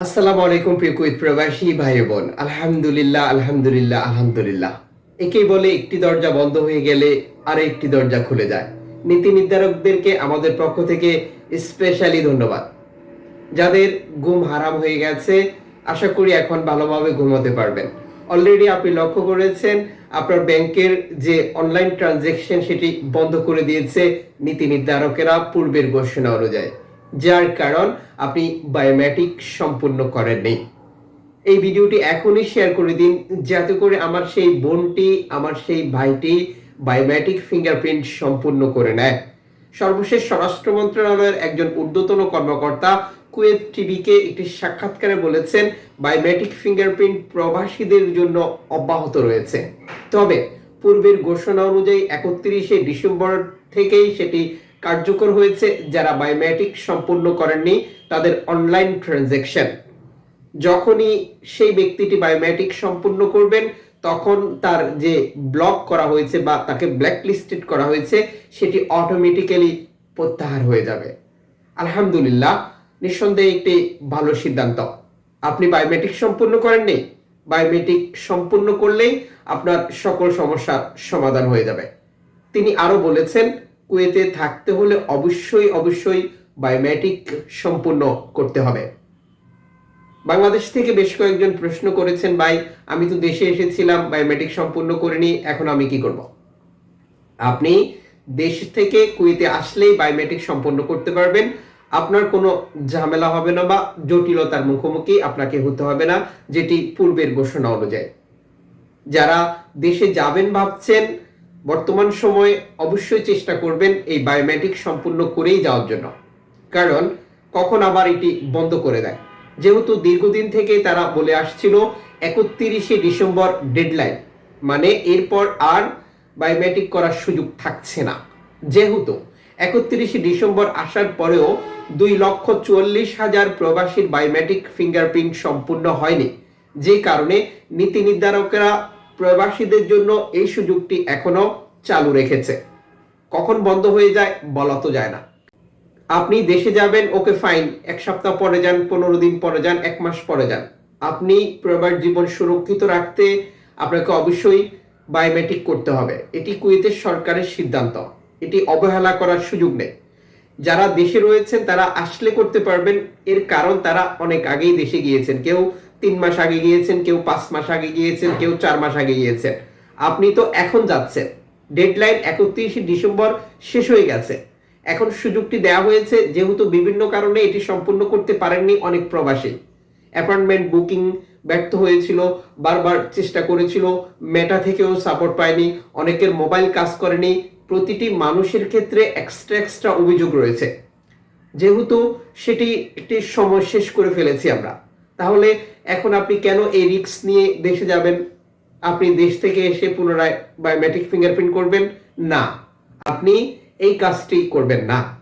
আসসালামু আলাইকুম প্রিয় কুইত প্রবাসী ভাই বোন। আলহামদুলিল্লাহ আলহামদুলিল্লাহ আলহামদুলিল্লাহ। একেই বলে একটি দরজা বন্ধ হয়ে গেলে আর একটি দরজা খুলে যায়। নীতি নির্ধারকদেরকে আমাদের পক্ষ থেকে স্পেশালি ধন্যবাদ। যাদের ঘুম হারাম হয়ে গেছে, আশা করি এখন ভালোভাবে ঘুমাতে পারবেন। অলরেডি আপনি লক্ষ্য করেছেন, আপনার ব্যাংকের যে অনলাইন ট্রানজেকশন সেটি বন্ধ করে দিয়েছে নীতি নির্ধারকেরা পূর্বের ঘোষণা অনুযায়ী। যার কারণ আপনি বায়োমেট্রিক সম্পূর্ণ করেননি এই ভিডিওটি এখনই শেয়ার করে দিন, যাতে করে আমার সেই বোনটি, আমার সেই ভাইটি বায়োমেট্রিক ফিঙ্গারপ্রিন্ট সম্পূর্ণ করে নেয়। সর্বশেষ স্বরাষ্ট্র মন্ত্রণালয়ের একজন ঊর্ধ্বতন কর্মকর্তা কুয়েত টিভিকে একটি সাক্ষাৎকারে বলেছেন বায়োমেট্রিক ফিঙ্গারপ্রিন্ট প্রবাসীদের জন্য অব্যাহত রয়েছে। তবে, পূর্বের ঘোষণা অনুযায়ী একত্রিশে ডিসেম্বর থেকেই সেটি কার্যকর হয়েছে, যারা বায়োমেট্রিক সম্পূর্ণ করেননি, তাদের অনলাইন ট্রানজ্যাকশন যখনই সেই ব্যক্তিটি বায়োমেট্রিক সম্পূর্ণ করবেন, তখন তার যে ব্লক করা হয়েছে বা তাকে ব্ল্যাক লিস্টেড করা হয়েছে, সেটি অটোমেটিক্যালি প্রত্যাহার হয়ে যাবে। আলহামদুলিল্লাহ, নিঃসন্দেহে একটি ভালো সিদ্ধান্ত। আপনি বায়োমেট্রিক সম্পূর্ণ করেননি বায়োমেট্রিক সম্পূর্ণ করলেই আপনার সকল সমস্যার সমাধান হয়ে যাবে। তিনি আরও বলেছেন কুয়েতে থাকতে হলে অবশ্যই অবশ্যই বায়োমেট্রিক সম্পূর্ণ করতে হবে। বাংলাদেশ থেকে বেশ কয়েকজন প্রশ্ন করেছেন, ভাই, আমি তো দেশে এসেছিলাম, বায়োমেট্রিক সম্পূর্ণ করিনি, এখন আমি কি করব? আপনি দেশ থেকে কুয়েতে আসলেই বায়োমেট্রিক সম্পন্ন করতে পারবেন। আপনার কোনো ঝামেলা হবে না বা জটিলতার মুখোমুখি আপনাকে হতে হবে না, যেটি পূর্বের ঘোষণা অনুযায়ী। যারা দেশে যাবেন ভাবছেন বর্তমান সময়ে অবশ্যই চেষ্টা করবেন এই বায়োমেট্রিক সম্পূর্ণ করেই যাওয়ার জন্য। কারণ কখন আবার এটি বন্ধ করে দেয়। যেহেতু দীর্ঘদিন থেকে তারা বলে আসছিল একত্রিশে ডিসেম্বর ডেডলাইন মানে এরপর আর বায়োমেট্রিক করার সুযোগ থাকছে না। যেহেতু একত্রিশে ডিসেম্বর আসার পরেও দুই লক্ষ চুয়াল্লিশ হাজার প্রবাসীর বায়োমেট্রিক ফিঙ্গারপ্রিন্ট সম্পূর্ণ হয়নি। যে কারণে নীতি নির্ধারকেরা প্রবাসীদের জন্য এই সুযোগটি এখনও চালু রেখেছে। কখন বন্ধ হয়ে যায় বলা তো যায় না। আপনি দেশে যাবেন, ওকে ফাইন এক সপ্তাহ পরে যান, পনেরো দিন পরে যান, এক মাস পরে যান। আপনি প্রবাস জীবন সুরক্ষিত রাখতে আপনাকে অবশ্যই বায়োমেট্রিক করতে হবে। এটি কুয়েতের সরকারের সিদ্ধান্ত। এটি অবহেলা করার সুযোগ নেই। যারা দেশে রয়েছেন, তারা আসলে করতে পারবেন। এর কারণ, তারা অনেক আগেই দেশে গিয়েছেন। কেউ তিন মাস আগে গিয়েছেন, কেউ পাঁচ মাস আগে গিয়েছেন, কেউ চার মাস আগে গিয়েছেন। আপনি তো এখন যাচ্ছেন। ডেডলাইন একত্রিশে ডিসেম্বর শেষ হয়ে গেছে। এখন সুযোগটি দেওয়া হয়েছে, যেহেতু বিভিন্ন কারণে এটি সম্পূর্ণ করতে পারেননি অনেক প্রবাসী। অ্যাপয়েন্টমেন্ট বুকিং ব্যর্থ হয়েছিল, বারবার চেষ্টা করেছিল, মেটা থেকেও সাপোর্ট পায়নি, অনেকের মোবাইল কাজ করেনি, প্রতিটি মানুষের ক্ষেত্রে এক্সট্রা এক্সট্রা অভিযোগ রয়েছে। যেহেতু সেটি একটি সময় শেষ করে ফেলেছি আমরা। তাহলে এখন আপনি কেন এই রিস্ক নিয়ে দেশে যাবেন? আপনি দেশ থেকে এসে পুনরায় বায়োমেট্রিক ফিঙ্গারপ্রিন্ট করবেন? না। আপনি এই কাজটি করবেন না।